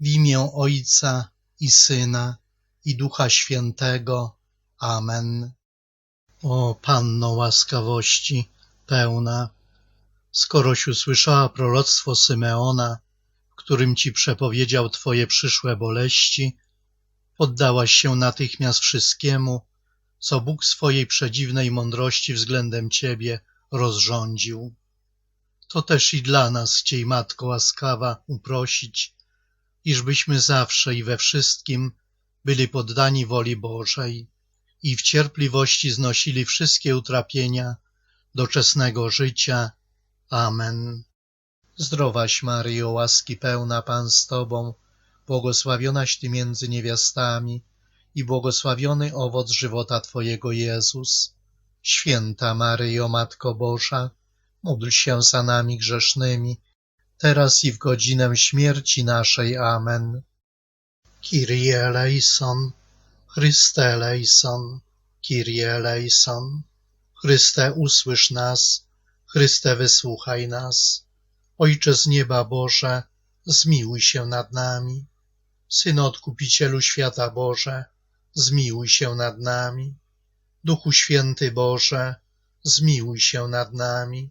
W imię Ojca i Syna i Ducha Świętego. Amen. O Panno łaskawości pełna, skoroś usłyszała proroctwo Symeona, w którym ci przepowiedział Twoje przyszłe boleści, poddałaś się natychmiast wszystkiemu, co Bóg swojej przedziwnej mądrości względem Ciebie rozrządził. To też i dla nas chciej Matko łaskawa uprosić, iżbyśmy zawsze i we wszystkim byli poddani woli Bożej i w cierpliwości znosili wszystkie utrapienia doczesnego życia. Amen. Zdrowaś Maryjo, łaski pełna Pan z Tobą, błogosławionaś Ty między niewiastami i błogosławiony owoc żywota Twojego Jezus. Święta Maryjo, Matko Boża, módl się za nami grzesznymi, teraz i w godzinę śmierci naszej. Amen. Kyrie eleison, Chryste eleison, Kyrie eleison. Chryste, usłysz nas, Chryste, wysłuchaj nas. Ojcze z nieba Boże, zmiłuj się nad nami. Synu Odkupicielu świata Boże, zmiłuj się nad nami. Duchu Święty Boże, zmiłuj się nad nami.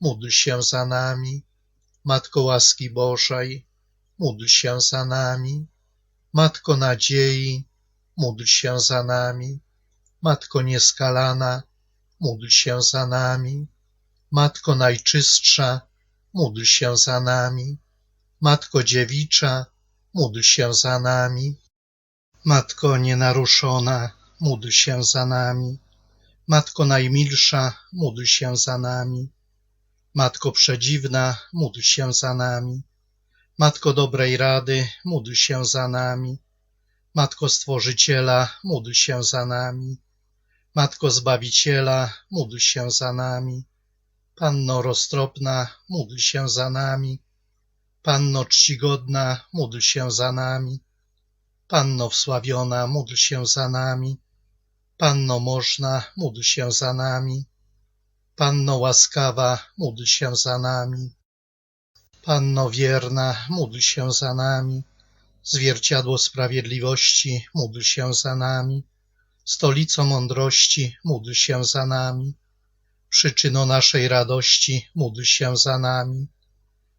módl się za nami. Matko łaski Bożej, módl się za nami. Matko nadziei, módl się za nami. Matko nieskalana, módl się za nami. Matko najczystsza, módl się za nami. Matko dziewicza, módl się za nami. Matko nienaruszona, módl się za nami. Matko najmilsza, módl się za nami. Matko przedziwna, módl się za nami. Matko dobrej rady, módl się za nami. Matko Stworzyciela, módl się za nami. Matko Zbawiciela, módl się za nami. Panno roztropna, módl się za nami. Panno czcigodna, módl się za nami. Panno wsławiona, módl się za nami. Panno można, módl się za nami. Panno łaskawa, módl się za nami. Panno wierna, módl się za nami. Zwierciadło sprawiedliwości, módl się za nami. Stolico mądrości, módl się za nami. Przyczyno naszej radości, módl się za nami.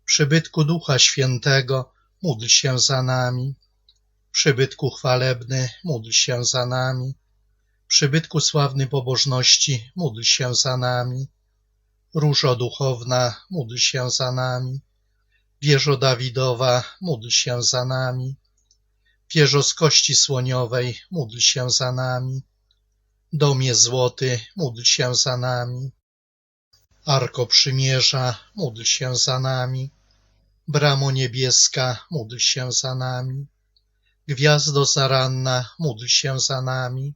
Przybytku Ducha Świętego, módl się za nami. Przybytku chwalebny, módl się za nami. Przybytku sławny pobożności, módl się za nami. Różo duchowna, módl się za nami. Wieżo Dawidowa, módl się za nami. Wieżo z kości słoniowej, módl się za nami. Domie złoty, módl się za nami. Arko przymierza, módl się za nami. Bramo niebieska, módl się za nami. Gwiazdo zaranna, módl się za nami.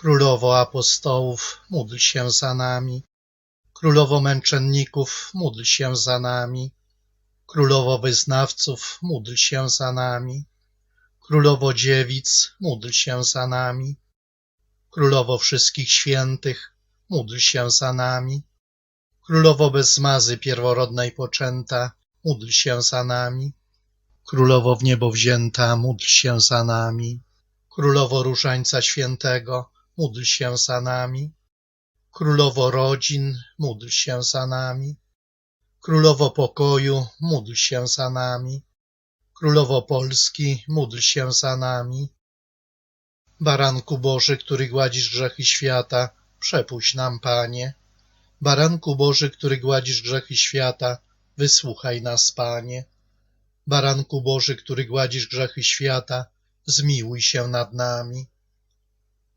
Królowo apostołów, módl się za nami. Królowo męczenników, módl się za nami. Królowo wyznawców, módl się za nami. Królowo dziewic, módl się za nami. Królowo wszystkich świętych, módl się za nami. Królowo bez zmazy pierworodnej poczęta, módl się za nami. Królowo w niebo wzięta, módl się za nami. Królowo Różańca Świętego, módl się za nami. Królowo rodzin, módl się za nami. Królowo pokoju, módl się za nami. Królowo Polski, módl się za nami. Baranku Boży, który gładzisz grzechy świata, przepuść nam, Panie. Baranku Boży, który gładzisz grzechy świata, wysłuchaj nas, Panie. Baranku Boży, który gładzisz grzechy świata, zmiłuj się nad nami.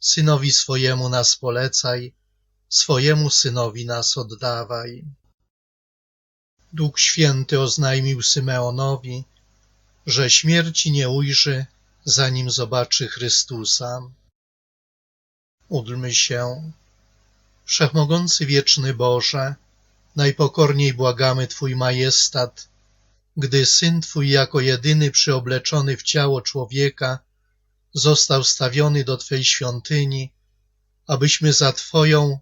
synowi swojemu nas polecaj, swojemu synowi nas oddawaj. Duch Święty oznajmił Symeonowi, że śmierci nie ujrzy, zanim zobaczy Chrystusa. Módlmy się. Wszechmogący wieczny Boże, najpokorniej błagamy Twój majestat, gdy Syn Twój jako jedyny przyobleczony w ciało człowieka został stawiony do Twej świątyni, abyśmy za Twoją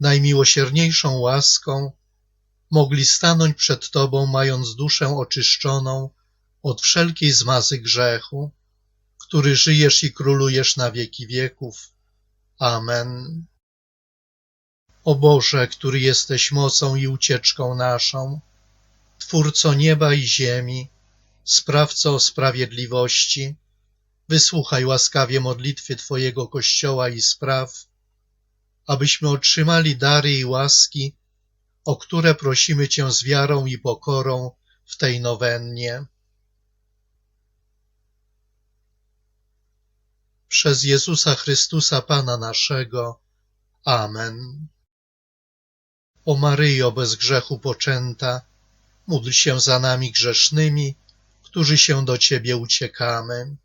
najmiłosierniejszą łaską mogli stanąć przed Tobą, mając duszę oczyszczoną od wszelkiej zmazy grzechu, który żyjesz i królujesz na wieki wieków. Amen. O Boże, który jesteś mocą i ucieczką naszą, Twórco nieba i ziemi, Sprawco sprawiedliwości, wysłuchaj łaskawie modlitwy Twojego Kościoła i spraw, abyśmy otrzymali dary i łaski, o które prosimy Cię z wiarą i pokorą w tej nowennie. Przez Jezusa Chrystusa Pana naszego. Amen. O Maryjo bez grzechu poczęta, módl się za nami grzesznymi, którzy się do Ciebie uciekamy.